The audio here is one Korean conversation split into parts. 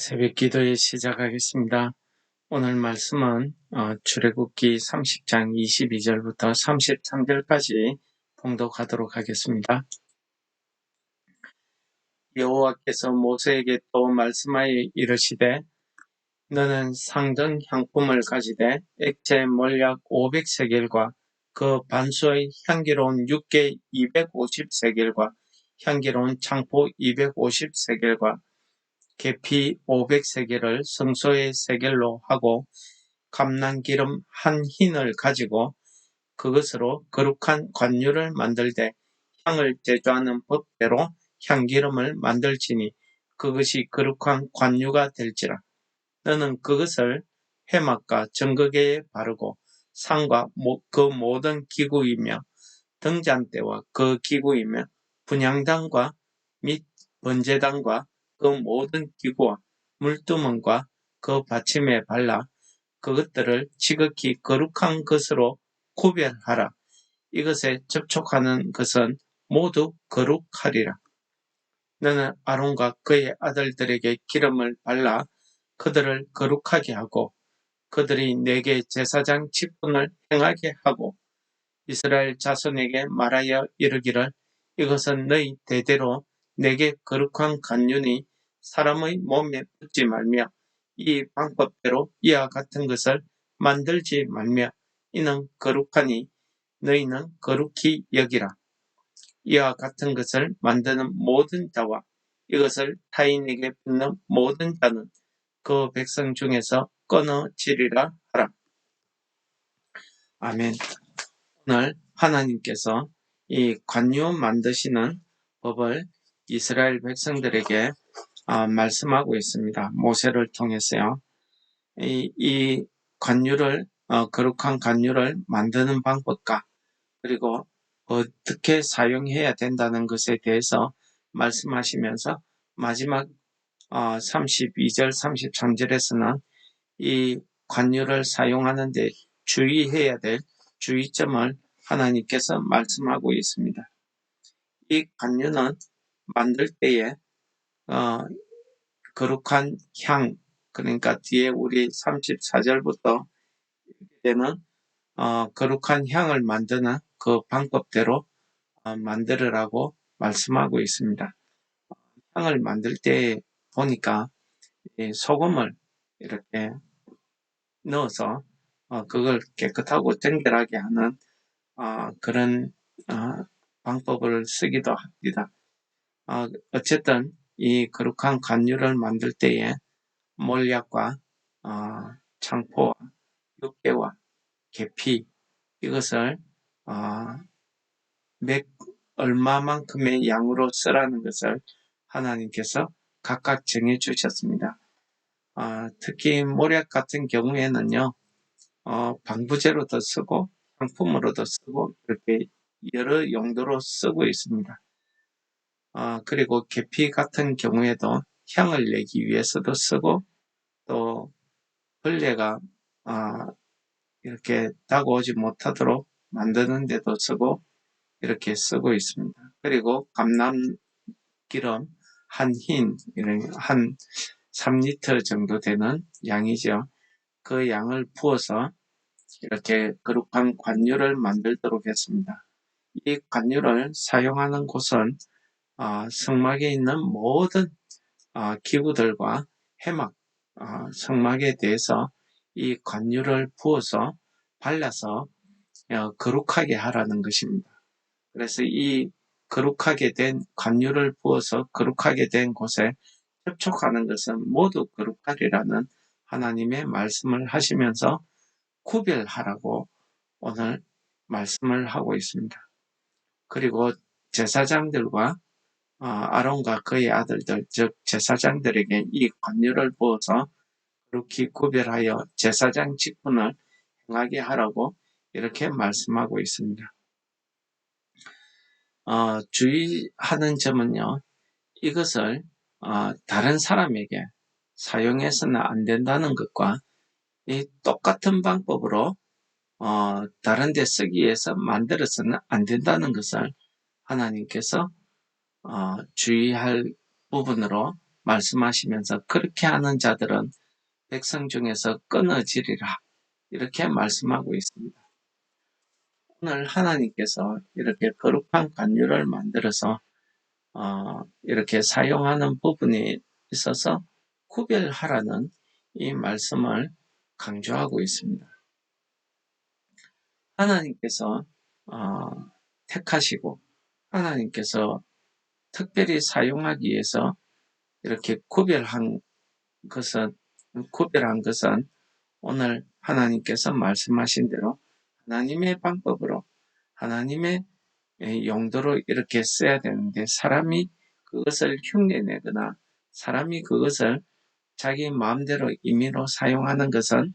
새벽 기도에 시작하겠습니다. 오늘 말씀은 어, 출애굽기 30장 22절부터 33절까지 봉독하도록 하겠습니다. 여호와께서 모세에게 또 말씀하여 이르시되 너는 상등 향품을 가지되 액체 몰약 500세겔과 그 반수의 향기로운 육개 250세겔과 향기로운 창포 250세겔과 계피 500세겔을 성소의 세겔로 하고 감난기름 한 흰을 가지고 그것으로 거룩한 관유를 만들되 향을 제조하는 법대로 향기름을 만들지니 그것이 거룩한 관유가 될지라. 너는 그것을 회막과 정거계에 바르고 상과 그 모든 기구이며 등잔대와 그 기구이며 분향단과 및 번제단과 그 모든 기구와 물두멍과 그 받침에 발라 그것들을 지극히 거룩한 것으로 구별하라. 이것에 접촉하는 것은 모두 거룩하리라. 너는 아론과 그의 아들들에게 기름을 발라 그들을 거룩하게 하고 그들이 내게 제사장 직분을 행하게 하고 이스라엘 자손에게 말하여 이르기를 이것은 너희 대대로 내게 거룩한 간윤이 사람의 몸에 붙지 말며 이 방법대로 이와 같은 것을 만들지 말며 이는 거룩하니 너희는 거룩히 여기라. 이와 같은 것을 만드는 모든 자와 이것을 타인에게 붙는 모든 자는 그 백성 중에서 끊어지리라 하라. 아멘. 오늘 하나님께서 이 관유 만드시는 법을 이스라엘 백성들에게 어, 말씀하고 있습니다. 모세를 통해서요. 이, 이 관유를 어, 거룩한 관유를 만드는 방법과 그리고 어떻게 사용해야 된다는 것에 대해서 말씀하시면서 마지막 어, 32절 33절에서는 이 관유를 사용하는데 주의해야 될 주의점을 하나님께서 말씀하고 있습니다. 이 관유는 만들 때에 어, 거룩한 향, 그러니까 뒤에 우리 34절부터 되는 어, 거룩한 향을 만드는 그 방법대로 어, 만들으라고 말씀하고 있습니다. 향을 만들 때 보니까 소금을 이렇게 넣어서 어, 그걸 깨끗하고 정결하게 하는 어, 그런 어, 방법을 쓰기도 합니다. 어, 어쨌든 이 거룩한 간유를 만들 때에 몰약과 어, 창포와 육개와 계피 이것을 어, 몇 얼마만큼의 양으로 쓰라는 것을 하나님께서 각각 정해 주셨습니다. 어, 특히 모략 같은 경우에는요, 어, 방부제로도 쓰고 상품으로도 쓰고 이렇게 여러 용도로 쓰고 있습니다. 어, 그리고 계피 같은 경우에도 향을 내기 위해서도 쓰고 또 벌레가 어, 이렇게 다가오지 못하도록 만드는 데도 쓰고 이렇게 쓰고 있습니다. 그리고 감남 기름 한 흰, 한 3리터 정도 되는 양이죠. 그 양을 부어서 이렇게 거룩한 관유를 만들도록 했습니다. 이 관유를 사용하는 곳은 어, 성막에 있는 모든 어, 기구들과 해막, 어, 성막에 대해서 이 관유를 부어서 발라서 거룩하게 하라는 것입니다. 그래서 이 거룩하게 된 관유를 부어서 거룩하게 된 곳에 접촉하는 것은 모두 거룩하리라는 하나님의 말씀을 하시면서 구별하라고 오늘 말씀을 하고 있습니다. 그리고 제사장들과 어, 아론과 그의 아들들 즉 제사장들에게 이 관유를 부어서 그렇게 구별하여 제사장 직분을 행하게 하라고 이렇게 말씀하고 있습니다. 어, 주의하는 점은요. 이것을 어, 다른 사람에게 사용해서는 안 된다는 것과 이 똑같은 방법으로 어, 다른 데 쓰기 위해서 만들어서는 안 된다는 것을 하나님께서 어, 주의할 부분으로 말씀하시면서 그렇게 하는 자들은 백성 중에서 끊어지리라 이렇게 말씀하고 있습니다. 오늘 하나님께서 이렇게 거룩한 간유를 만들어서 어, 이렇게 사용하는 부분이 있어서 구별하라는 이 말씀을 강조하고 있습니다. 하나님께서 어, 택하시고 하나님께서 특별히 사용하기 위해서 이렇게 구별한 것은 구별한 것은 오늘 하나님께서 말씀하신 대로 하나님의 방법으로 하나님의 용도로 이렇게 써야 되는데 사람이 그것을 흉내내거나 사람이 그것을 자기 마음대로 임의로 사용하는 것은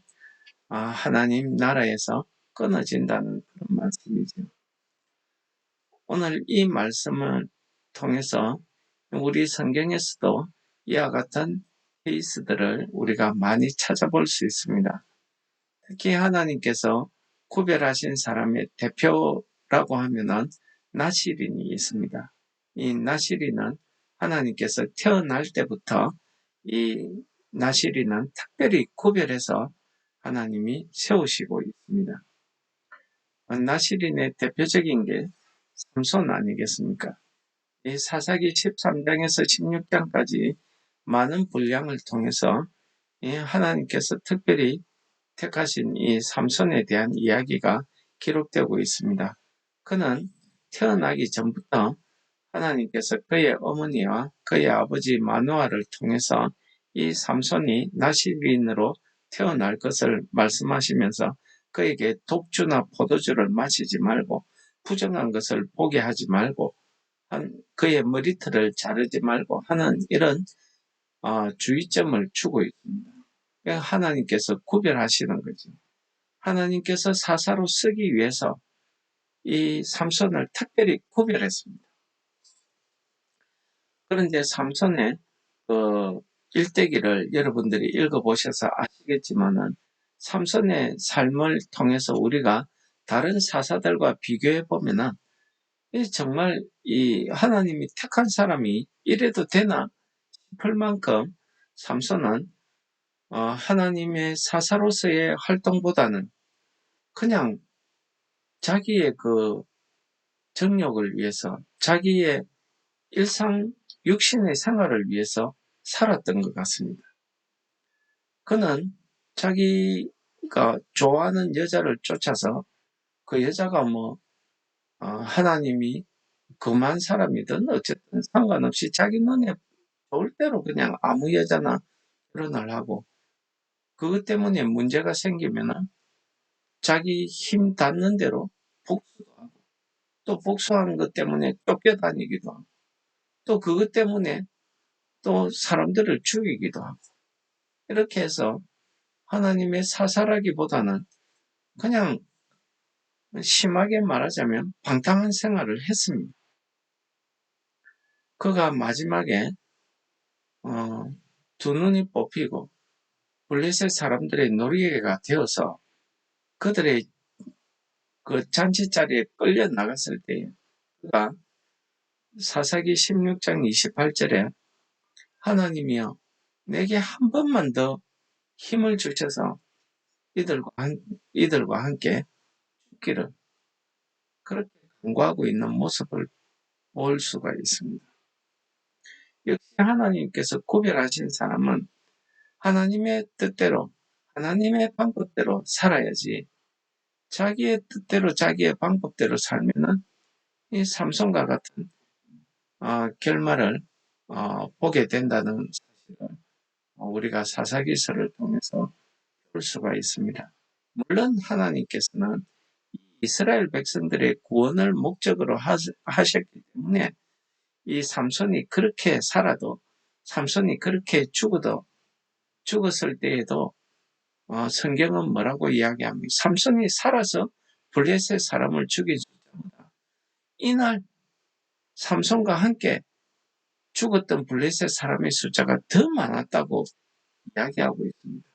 아, 하나님 나라에서 끊어진다는 그런 말씀이죠. 오늘 이 말씀을 통해서 우리 성경에서도 이와 같은 케이스들을 우리가 많이 찾아볼 수 있습니다. 특히 하나님께서 구별하신 사람의 대표라고 하면은 나시린이 있습니다. 이 나시린은 하나님께서 태어날 때부터 이 나시린은 특별히 구별해서 하나님이 세우시고 있습니다. 나시린의 대표적인 게 삼손 아니겠습니까? 이 사사기 13장에서 16장까지 많은 분량을 통해서 하나님께서 특별히 택하신 이 삼손에 대한 이야기가 기록되고 있습니다. 그는 태어나기 전부터 하나님께서 그의 어머니와 그의 아버지 마누아를 통해서 이 삼손이 나시린으로 태어날 것을 말씀하시면서 그에게 독주나 포도주를 마시지 말고 부정한 것을 보게 하지 말고 그의 머리털을 자르지 말고 하는 이런 어, 주의점을 주고 있습니다. 하나님께서 구별하시는 거죠. 하나님께서 사사로 쓰기 위해서 이 삼손을 특별히 구별했습니다. 그런데 삼손의 그 일대기를 여러분들이 읽어보셔서 아시겠지만은 삼손의 삶을 통해서 우리가 다른 사사들과 비교해 보면은 정말 이 하나님이 택한 사람이 이래도 되나 싶을 만큼 삼손은 어, 하나님의 사사로서의 활동보다는 그냥 자기의 그 정력을 위해서 자기의 일상 육신의 생활을 위해서 살았던 것 같습니다. 그는 자기가 좋아하는 여자를 쫓아서 그 여자가 뭐 어, 하나님이 그만 사람이든 어쨌든 상관없이 자기 눈에 좋을 대로 그냥 아무 여자나 결혼을 하고 그것 때문에 문제가 생기면은 자기 힘 닿는 대로 복수도 하고 또 복수하는 것 때문에 쫓겨다니기도 하고 또 그것 때문에 또 사람들을 죽이기도 하고 이렇게 해서 하나님의 사살하기보다는 그냥 심하게 말하자면 방탕한 생활을 했습니다. 그가 마지막에 어, 두 눈이 뽑히고 블레셋 사람들의 놀이개가 되어서 그들의 그 잔치 자리에 끌려 나갔을 때 그가 사사기 16장 28절에 하나님이여 내게 한 번만 더 힘을 주셔서 이들과, 한, 이들과 함께 죽기를 그렇게 간구하고 있는 모습을 볼 수가 있습니다. 역시 하나님께서 구별하신 사람은 하나님의 뜻대로 하나님의 방법대로 살아야지 자기의 뜻대로 자기의 방법대로 살면은 이 삼손과 같은 어, 결말을 어, 보게 된다는 사실을 우리가 사사기서를 통해서 볼 수가 있습니다. 물론 하나님께서는 이스라엘 백성들의 구원을 목적으로 하셨기 때문에 이 삼손이 그렇게 살아도 삼손이 그렇게 죽어도 죽었을 때에도 어, 성경은 뭐라고 이야기합니까? 삼손이 살아서 블레셋 사람을 죽여주다. 이날 삼손과 함께 죽었던 블레셋 사람의 숫자가 더 많았다고 이야기하고 있습니다.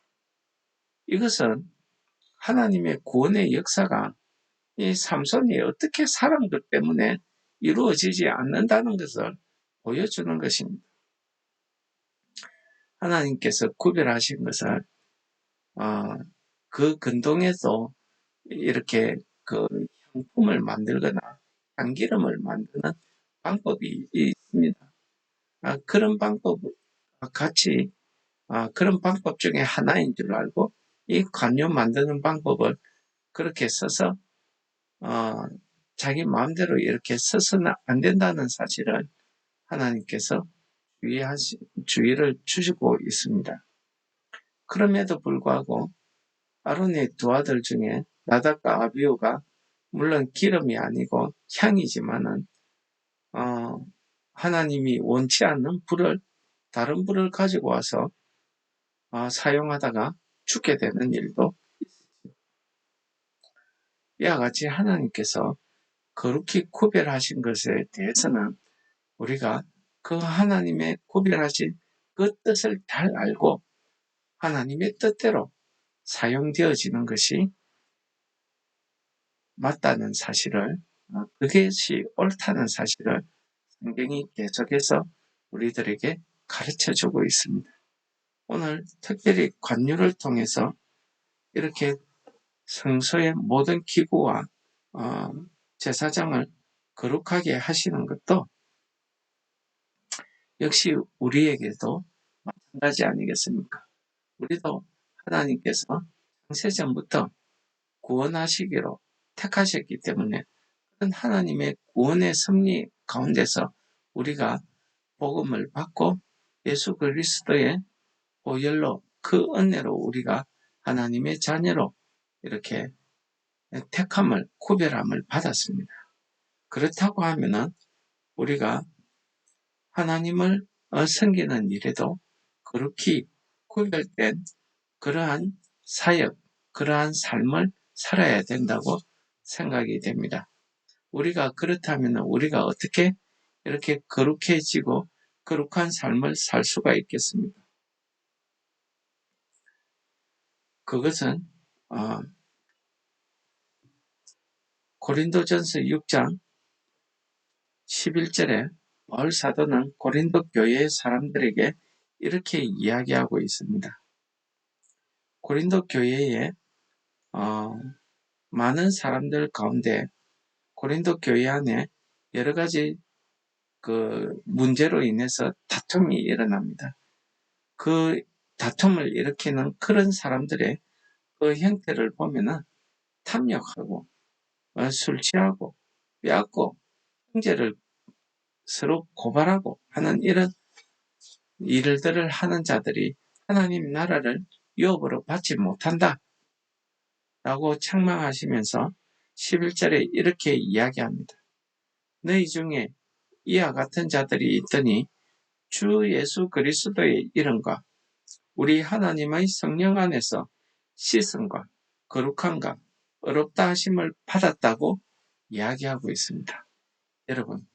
이것은 하나님의 구원의 역사가 이 삼손이 어떻게 것 때문에 이루어지지 않는다는 것을 보여주는 것입니다. 하나님께서 구별하신 것을 어, 그 근동에도 이렇게 그 향품을 만들거나 향기름을 만드는 방법이 있습니다. 아, 그런 방법 같이 아, 그런 방법 중에 하나인 줄 알고 이 관료 만드는 방법을 그렇게 써서 어, 자기 마음대로 이렇게 써서는 안 된다는 사실을 하나님께서 주의하시, 주의를 주시고 있습니다. 그럼에도 불구하고 아론의 두 아들 중에 나답과 아비오가 물론 기름이 아니고 향이지만은 어, 하나님이 원치 않는 불을 다른 불을 가지고 와서 어, 사용하다가 죽게 되는 일도 있습니다. 이와 같이 하나님께서 거룩히 구별하신 것에 대해서는 우리가 그 하나님의 구별하신 그 뜻을 잘 알고 하나님의 뜻대로 사용되어지는 것이 맞다는 사실을, 어, 그것이 옳다는 사실을 성경이 계속해서 우리들에게 가르쳐 주고 있습니다. 오늘 특별히 관유를 통해서 이렇게 성소의 모든 기구와 어, 제사장을 거룩하게 하시는 것도 역시 우리에게도 마찬가지 아니겠습니까? 우리도 하나님께서 창세전부터 구원하시기로 택하셨기 때문에 그런 하나님의 구원의 섭리 가운데서 우리가 복음을 받고 예수 그리스도의 보혈로 그 은혜로 우리가 하나님의 자녀로 이렇게 택함을 구별함을 받았습니다. 그렇다고 하면은 우리가 하나님을 섬기는 일에도 그렇게 구별된 그러한 사역, 그러한 삶을 살아야 된다고 생각이 됩니다. 우리가 그렇다면 우리가 어떻게 이렇게 거룩해지고 거룩한 삶을 살 수가 있겠습니까? 그것은 어, 고린도전서 6장 11절에 바울 사도는 고린도 교회의 사람들에게 이렇게 이야기하고 있습니다. 고린도 교회에 어, 많은 사람들 가운데 고린도 교회 안에 여러 가지 그 문제로 인해서 다툼이 일어납니다. 그 다툼을 일으키는 그런 사람들의 그 형태를 보면은 탐욕하고 어, 술 취하고 빼앗고 형제를 서로 고발하고 하는 이런 일들을 하는 자들이 하나님 나라를 유업으로 받지 못한다. 라고 책망하시면서 11절에 이렇게 이야기합니다. 너희 중에 이와 같은 자들이 있더니 주 예수 그리스도의 이름과 우리 하나님의 성령 안에서 씻음과 거룩함과 어렵다 하심을 받았다고 이야기하고 있습니다. 여러분,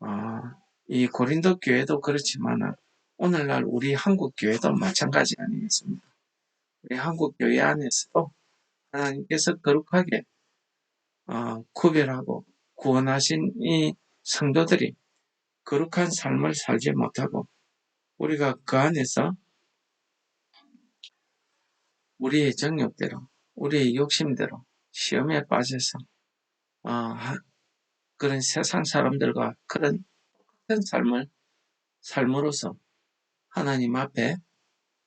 아, 이 고린도 교회도 그렇지만 오늘날 우리 한국 교회도 마찬가지 아니겠습니까? 우리 한국 교회 안에서도 하나님께서 거룩하게 어, 구별하고 구원하신 이 성도들이 거룩한 삶을 살지 못하고 우리가 그 안에서 우리의 정욕대로 우리의 욕심대로 시험에 빠져서 어, 그런 세상 사람들과 그런 똑같은 삶을 삶으로써 하나님 앞에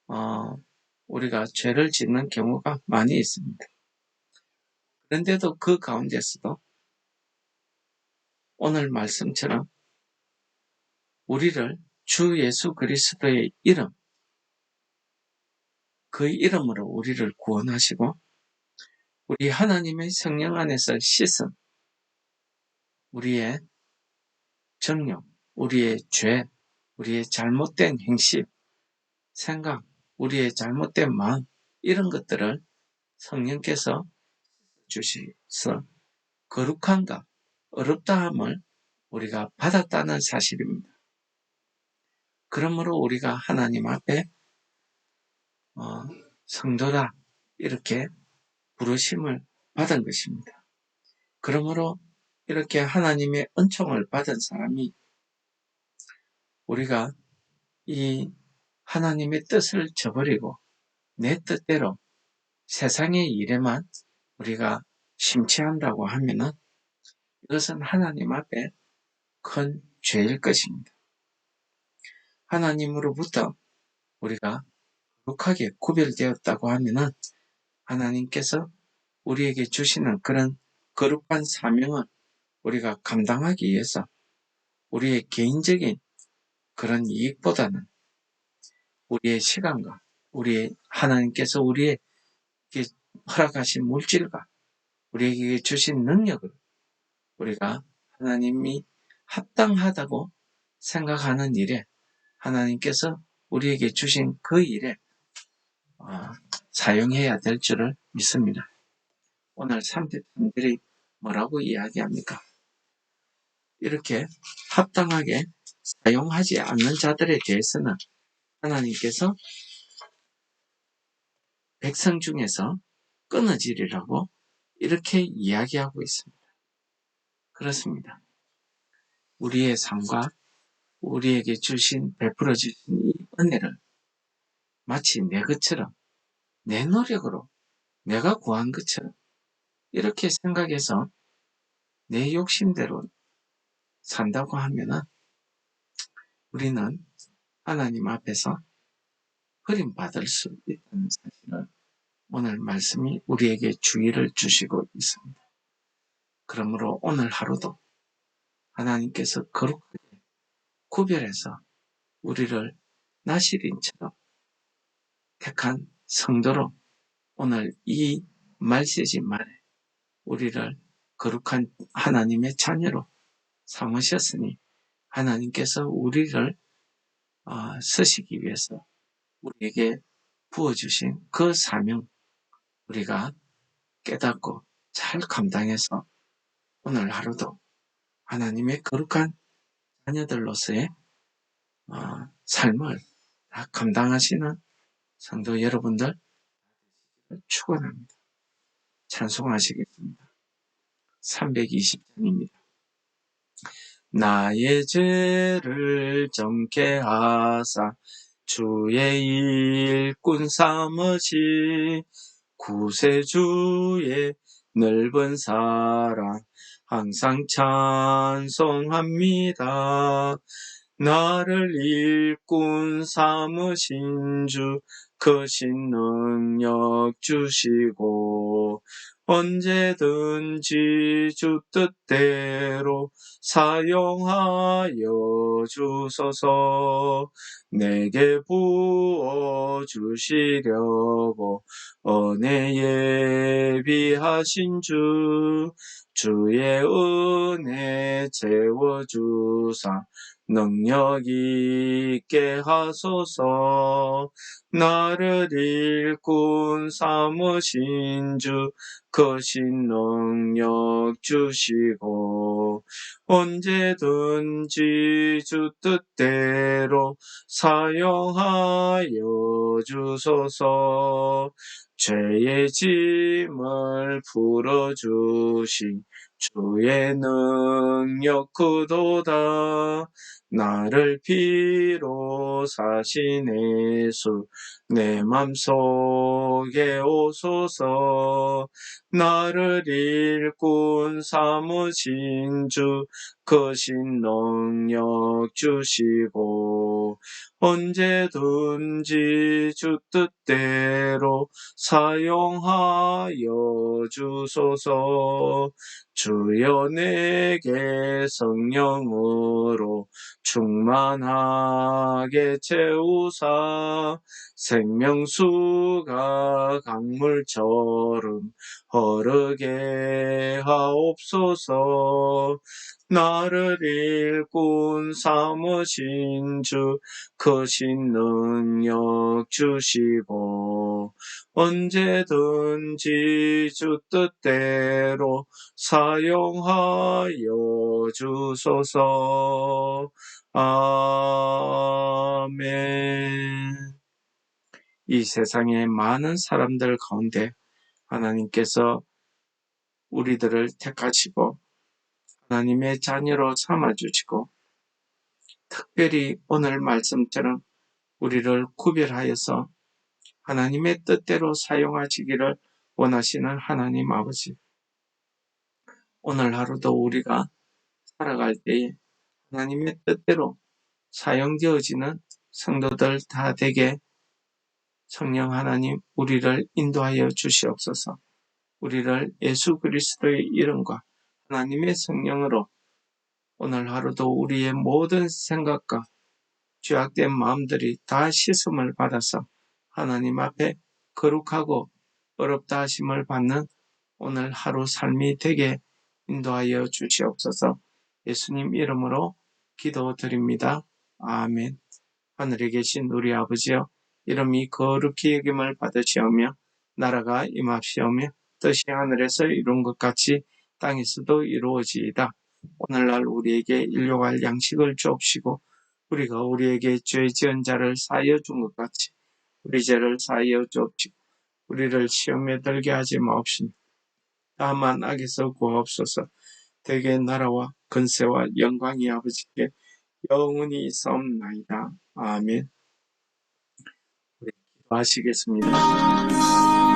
어, 우리가 죄를 짓는 경우가 많이 있습니다. 그런데도 그 가운데서도 오늘 말씀처럼 우리를 주 예수 그리스도의 이름, 그 이름으로 우리를 구원하시고 우리 하나님의 성령 안에서 씻음, 우리의 정욕, 우리의 죄, 우리의 잘못된 행실, 생각, 우리의 잘못된 마음, 이런 것들을 성령께서 주셔서 거룩한가, 어렵다함을 우리가 받았다는 사실입니다. 그러므로 우리가 하나님 앞에 어, 성도다 이렇게 부르심을 받은 것입니다. 그러므로 이렇게 하나님의 은총을 받은 사람이 우리가 이 하나님의 뜻을 저버리고 내 뜻대로 세상의 일에만 우리가 심취한다고 하면은 이것은 하나님 앞에 큰 죄일 것입니다. 하나님으로부터 우리가 거룩하게 구별되었다고 하면은 하나님께서 우리에게 주시는 그런 거룩한 사명을 우리가 감당하기 위해서 우리의 개인적인 그런 이익보다는 우리의 시간과 우리의 하나님께서 우리에게 허락하신 물질과 우리에게 주신 능력을 우리가 하나님이 합당하다고 생각하는 일에 하나님께서 우리에게 주신 그 일에 어, 사용해야 될 줄을 믿습니다. 오늘 3대편들이 뭐라고 이야기합니까? 이렇게 합당하게 사용하지 않는 자들에 대해서는 하나님께서 백성 중에서 끊어지리라고 이렇게 이야기하고 있습니다. 그렇습니다. 우리의 삶과 우리에게 주신 베풀어 주신 이 은혜를 마치 내 것처럼 내 노력으로 내가 구한 것처럼 이렇게 생각해서 내 욕심대로 산다고 하면은 우리는 하나님 앞에서 흐림받을 수 있다는 사실을 오늘 말씀이 우리에게 주의를 주시고 있습니다. 그러므로 오늘 하루도 하나님께서 거룩하게 구별해서 우리를 나시린처럼 택한 성도로 오늘 이 말세지 말에 우리를 거룩한 하나님의 자녀로 삼으셨으니 하나님께서 우리를 어, 쓰시기 위해서 우리에게 부어주신 그 사명 우리가 깨닫고 잘 감당해서 오늘 하루도 하나님의 거룩한 자녀들로서의 어, 삶을 다 감당하시는 성도 여러분들 축원합니다. 찬송하시겠습니다. 320장입니다. 나의 죄를 정케 하사 주의 일꾼 삼으시 구세주의 넓은 사랑 항상 찬송합니다. 나를 일꾼 삼으신 주 크신 능력 주시고 언제든지 주 뜻대로 사용하여 주소서 내게 부어 주시려고 은혜 예비하신 주 주의 은혜 채워주사 능력 있게 하소서. 나를 일꾼 삼으신 주 크신 능력 주시고 언제든지 주 뜻대로 사용하여 주소서. 죄의 짐을 풀어주신 주의 능력 그도다 나를 피로 사신 예수 내 맘속에 오소서. 나를 일꾼 삼으신 주 크신 능력 주시고 언제든지 주 뜻대로 사용하여 주소서. 주여 내게 성령으로 충만하게 채우사. 생명수가 강물처럼 흐르게 하옵소서 나를 일꾼 삼으신 주 크신 능력 주시고 언제든지 주 뜻대로 사용하여 주소서. 아멘. 이 세상의 많은 사람들 가운데 하나님께서 우리들을 택하시고 하나님의 자녀로 삼아주시고 특별히 오늘 말씀처럼 우리를 구별하여서 하나님의 뜻대로 사용하시기를 원하시는 하나님 아버지. 오늘 하루도 우리가 살아갈 때에 하나님의 뜻대로 사용되어지는 성도들 다 되게 성령 하나님 우리를 인도하여 주시옵소서. 우리를 예수 그리스도의 이름과 하나님의 성령으로 오늘 하루도 우리의 모든 생각과 죄악된 마음들이 다 씻음을 받아서 하나님 앞에 거룩하고 어렵다 하심을 받는 오늘 하루 삶이 되게 인도하여 주시옵소서 예수님 이름으로 기도드립니다. 아멘. 하늘에 계신 우리 아버지여 이름이 거룩히 여김을 받으시오며 나라가 임합시오며 뜻이 하늘에서 이룬 것 같이 땅에서도 이루어지이다. 오늘날 우리에게 일용할 양식을 주옵시고 우리가 우리에게 죄 지은 자를 사하여 준 것 같이 우리 죄를 사하여 주옵시고 우리를 시험에 들게 하지 마옵시며 다만 악에서 구하옵소서 대개 나라와 근세와 영광이 아버지께 영원히 있사옵나이다. 아멘 우리 기도하시겠습니다.